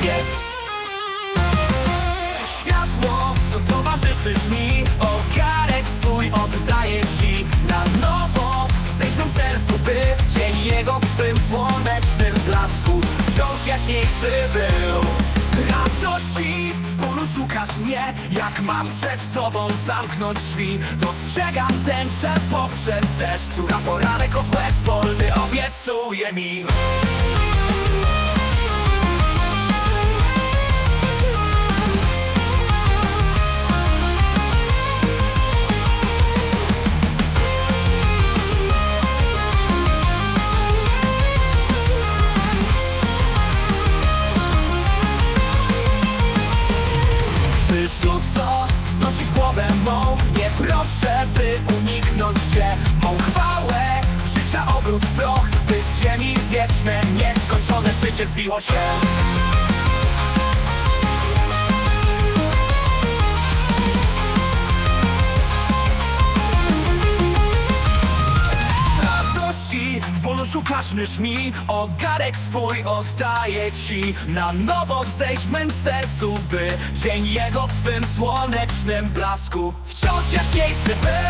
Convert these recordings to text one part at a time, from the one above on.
owiec Światło, co towarzyszysz mi Ogarek swój oddaję ci. Na nowo zejdź mym sercu, by Dzień jego w twym słonecznym blasku Wciąż jaśniejszy był. Radości w bólu szukasz mnie Jak mam przed tobą zamknąć drzwi. Dostrzegam tęczę poprzez deszcz Która poranek od łez wolny obiecuje mi co znosisz głowę mą. Nie proszę, by uniknąć cię. Mą chwałę, życia obrót w proch By z ziemi wieczne, nieskończone życie zbiło się W bólu szukasz mysz mi. Ogarek swój oddaję ci. Na nowo wzejdź w mym sercu By dzień jego w twym słonecznym blasku Wciąż jaśniejszy był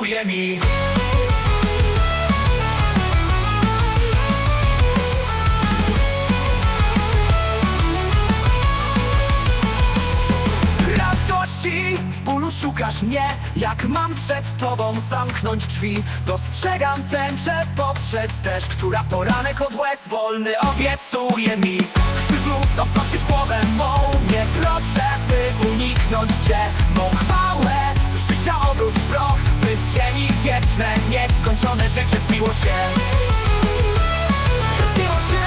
obiecuje mi. Radości w bólu szukasz mnie. Jak mam przed tobą zamknąć drzwi? Dostrzegam tęczę poprzez deszcz Która poranek od łez wolny obiecuje mi. Krzyżu, co wznosisz głowę mą. Nie proszę, by nieskończone rzeczy zbiło się. Że zbiło się